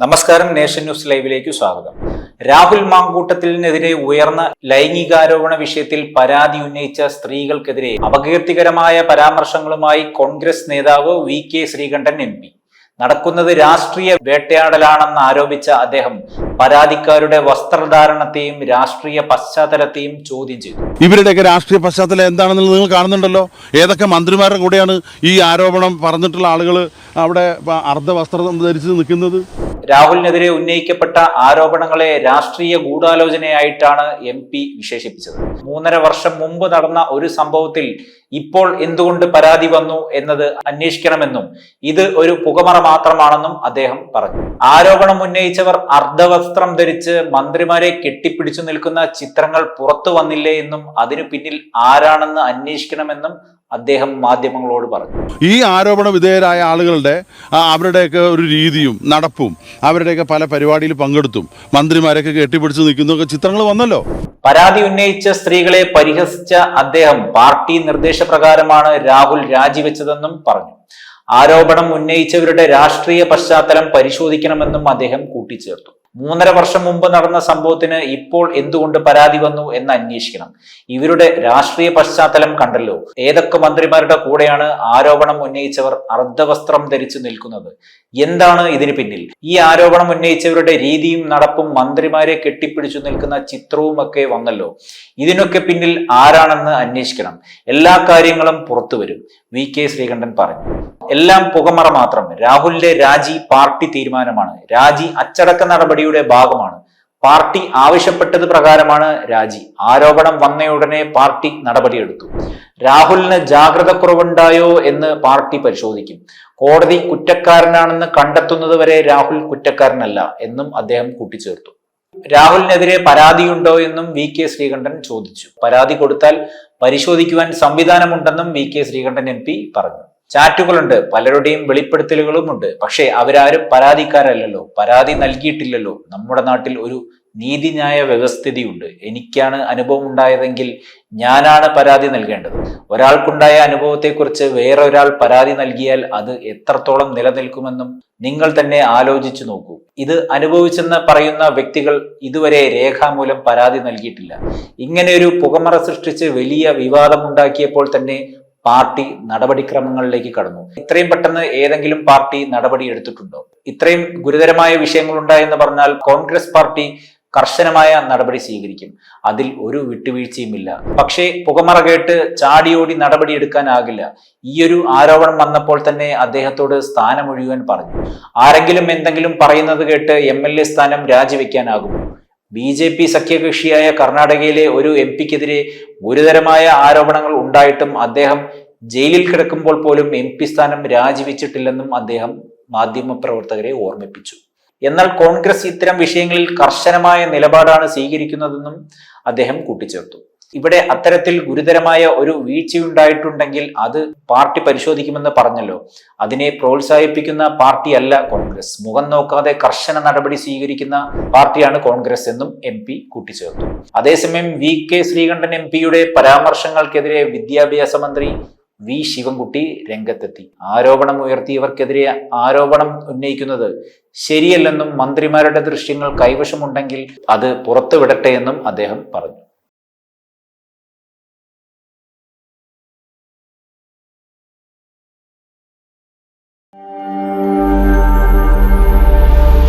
നമസ്കാരം nation news ലൈവിലേക്ക് സ്വാഗതം. രാഹുൽ മാങ്കൂട്ടത്തിനെതിരെ ഉയർന്ന ലൈംഗികാരോപണ വിഷയത്തിൽ പരാതി ഉന്നയിച്ച സ്ത്രീകൾക്കെതിരെ അപകീർത്തികരമായ പരാമർശങ്ങളുമായി കോൺഗ്രസ് നേതാവ് V K Sreekandan M P. നടക്കുന്നത് രാഷ്ട്രീയ വേട്ടയാടലാണെന്ന് ആരോപിച്ച അദ്ദേഹം പരാതിക്കാരുടെ വസ്ത്രധാരണത്തെയും രാഷ്ട്രീയ പശ്ചാത്തലത്തെയും ചോദ്യം ചെയ്തു. ഇവരുടെയൊക്കെ രാഷ്ട്രീയ പശ്ചാത്തലം എന്താണെന്നുള്ളത് നിങ്ങൾ കാണുന്നുണ്ടല്ലോ. ഏതൊക്കെ മന്ത്രിമാരുടെ കൂടെയാണ് ഈ ആരോപണം പറഞ്ഞിട്ടുള്ള ആളുകൾ അവിടെ അർദ്ധ അർദ്ധവസ്ത്രം ധരിച്ച് നിൽക്കുന്നത്? രാഹുലിനെതിരെ ഉന്നയിക്കപ്പെട്ട ആരോപണങ്ങളെ രാഷ്ട്രീയ ഗൂഢാലോചനയായിട്ടാണ് എം പി വിശേഷിപ്പിച്ചത്. മൂന്നര വർഷം മുമ്പ് നടന്ന ഒരു സംഭവത്തിൽ ഇപ്പോൾ എന്തുകൊണ്ട് പരാതി വന്നു എന്നത് അന്വേഷിക്കണമെന്നും ഇത് ഒരു പുകമറ മാത്രമാണെന്നും അദ്ദേഹം പറഞ്ഞു. ആരോപണം ഉന്നയിച്ചവർ അർദ്ധവസ്ത്രം ധരിച്ച് മന്ത്രിമാരെ കെട്ടിപ്പിടിച്ചു നിൽക്കുന്ന ചിത്രങ്ങൾ പുറത്തു വന്നില്ലേ എന്നും അതിനു പിന്നിൽ ആരാണെന്ന് അന്വേഷിക്കണമെന്നും അദ്ദേഹം മാധ്യമങ്ങളോട് പറഞ്ഞു. ഈ ആരോപണ വിധേയരായ ആളുകളുടെ അവരുടെയൊക്കെ ഒരു രീതിയും നടപ്പും അവരുടെയൊക്കെ പല പരിപാടിയിൽ പങ്കെടുത്തും മന്ത്രിമാരൊക്കെ കെട്ടിപ്പിടിച്ച് നിൽക്കുന്നൊക്കെ ചിത്രങ്ങൾ വന്നല്ലോ. പരാതി ഉന്നയിച്ച സ്ത്രീകളെ പരിഹസിച്ച അദ്ദേഹം പാർട്ടി നിർദ്ദേശപ്രകാരമാണ് രാഹുൽ രാജിവെച്ചതെന്നും പറഞ്ഞു. ആരോപണം ഉന്നയിച്ചവരുടെ രാഷ്ട്രീയ പശ്ചാത്തലം പരിശോധിക്കണമെന്നും അദ്ദേഹം കൂട്ടിച്ചേർത്തു. മൂന്നര വർഷം മുമ്പ് നടന്ന സംഭവത്തിന് ഇപ്പോൾ എന്തുകൊണ്ട് പരാതി വന്നു എന്ന് അന്വേഷിക്കണം. ഇവരുടെ രാഷ്ട്രീയ പശ്ചാത്തലം കണ്ടല്ലോ. ഏതൊക്കെ മന്ത്രിമാരുടെ കൂടെയാണ് ആരോപണം ഉന്നയിച്ചവർ അർദ്ധവസ്ത്രം ധരിച്ചു നിൽക്കുന്നത്? എന്താണ് ഇതിന് പിന്നിൽ? ഈ ആരോപണം ഉന്നയിച്ചവരുടെ രീതിയും നടപ്പും മന്ത്രിമാരെ കെട്ടിപ്പിടിച്ചു നിൽക്കുന്ന ചിത്രവും ഒക്കെ വന്നല്ലോ. ഇതിനൊക്കെ പിന്നിൽ ആരാണെന്ന് അന്വേഷിക്കണം. എല്ലാ കാര്യങ്ങളും പുറത്തു വരും. വി കെ ശ്രീകണ്ഠൻ പറഞ്ഞു. എല്ലാം പുകമറ മാത്രം. രാഹുലിന്റെ രാജി പാർട്ടി തീരുമാനമാണ്. രാജി അച്ചടക്ക നടപടിയുടെ ഭാഗമാണ്. പാർട്ടി ആവശ്യപ്പെട്ടത് പ്രകാരമാണ് രാജി. ആരോപണം വന്നയുടനെ പാർട്ടി നടപടിയെടുത്തു. രാഹുലിന് ജാഗ്രത കുറവുണ്ടായോ എന്ന് പാർട്ടി പരിശോധിക്കും. കോടതി കുറ്റക്കാരനാണെന്ന് കണ്ടെത്തുന്നത് വരെ രാഹുൽ കുറ്റക്കാരനല്ല എന്നും അദ്ദേഹം കൂട്ടിച്ചേർത്തു. രാഹുലിനെതിരെ പരാതിയുണ്ടോ എന്നും വി കെ ശ്രീകണ്ഠൻ ചോദിച്ചു. പരാതി കൊടുത്താൽ പരിശോധിക്കുവാൻ സംവിധാനമുണ്ടെന്നും വി കെ ശ്രീകണ്ഠൻ എം പറഞ്ഞു. ചാറ്റുകളുണ്ട് പലരുടെയും വെളിപ്പെടുത്തലുകളുമുണ്ട് പക്ഷേ അവരാരും പരാതിക്കാരല്ലല്ലോ. പരാതി നൽകിയിട്ടില്ലല്ലോ. നമ്മുടെ നാട്ടിൽ ഒരു നീതിന്യായ വ്യവസ്ഥിതിയുണ്ട്. എനിക്കാണ് അനുഭവം ഉണ്ടായതെങ്കിൽ ഞാനാണ് പരാതി നൽകേണ്ടത്. ഒരാൾക്കുണ്ടായ അനുഭവത്തെക്കുറിച്ച് വേറൊരാൾ പരാതി നൽകിയാൽ അത് എത്രത്തോളം നിലനിൽക്കുമെന്നും നിങ്ങൾ തന്നെ ആലോചിച്ചു നോക്കൂ. ഇത് അനുഭവിച്ചെന്ന് പറയുന്ന വ്യക്തികൾ ഇതുവരെ രേഖാമൂലം പരാതി നൽകിയിട്ടില്ല. ഇങ്ങനെ ഒരു പുകമറ സൃഷ്ടിച്ച് വലിയ വിവാദമുണ്ടാക്കിയപ്പോൾ തന്നെ പാർട്ടി നടപടിക്രമങ്ങളിലേക്ക് കടന്നു. ഇത്രയും പെട്ടെന്ന് ഏതെങ്കിലും പാർട്ടി നടപടി എടുത്തിട്ടുണ്ടോ? ഇത്രയും ഗുരുതരമായ വിഷയങ്ങൾ ഉണ്ടായെന്ന് പറഞ്ഞാൽ കോൺഗ്രസ് പാർട്ടി കർശനമായ നടപടി സ്വീകരിക്കും. അതിൽ ഒരു വിട്ടുവീഴ്ചയുമില്ല. പക്ഷേ പുകമറ കേട്ട് ചാടിയോടി നടപടി എടുക്കാനാകില്ല. ഈയൊരു ആരോപണം വന്നപ്പോൾ തന്നെ അദ്ദേഹത്തോട് സ്ഥാനമൊഴിയുവാൻ പറഞ്ഞു. ആരെങ്കിലും എന്തെങ്കിലും പറയുന്നത് കേട്ട് എം എൽ എ സ്ഥാനം രാജിവെക്കാനാകുമോ? ബി ജെ പി സഖ്യകക്ഷിയായ കർണാടകയിലെ ഒരു എം പിക്കെതിരെ ഗുരുതരമായ ആരോപണങ്ങൾ ഉണ്ടായിട്ടും അദ്ദേഹം ജയിലിൽ കിടക്കുമ്പോൾ പോലും എം പി സ്ഥാനം രാജിവെച്ചിട്ടില്ലെന്നും അദ്ദേഹം മാധ്യമപ്രവർത്തകരെ ഓർമ്മിപ്പിച്ചു. എന്നാൽ കോൺഗ്രസ് ഇത്തരം വിഷയങ്ങളിൽ കർശനമായ നിലപാടാണ് സ്വീകരിക്കുന്നതെന്നും അദ്ദേഹം കൂട്ടിച്ചേർത്തു. ഇവിടെ അത്തരത്തിൽ ഗുരുതരമായ ഒരു വീഴ്ചയുണ്ടായിട്ടുണ്ടെങ്കിൽ അത് പാർട്ടി പരിശോധിക്കുമെന്ന് പറഞ്ഞല്ലോ. അതിനെ പ്രോത്സാഹിപ്പിക്കുന്ന പാർട്ടിയല്ല കോൺഗ്രസ്. മുഖം നോക്കാതെ കർശന നടപടി സ്വീകരിക്കുന്ന പാർട്ടിയാണ് കോൺഗ്രസ് എന്നും എം പി കൂട്ടിച്ചേർത്തു. അതേസമയം വി കെ ശ്രീകണ്ഠൻ എം പിയുടെ പരാമർശങ്ങൾക്കെതിരെ വിദ്യാഭ്യാസ മന്ത്രി വി ശിവൻകുട്ടി രംഗത്തെത്തി. ആരോപണം ഉയർത്തിയവർക്കെതിരെ ആരോപണം ഉന്നയിക്കുന്നത് ശരിയല്ലെന്നും മന്ത്രിമാരുടെ ദൃശ്യങ്ങൾ കൈവശമുണ്ടെങ്കിൽ അത് പുറത്തുവിടട്ടെ എന്നും അദ്ദേഹം പറഞ്ഞു.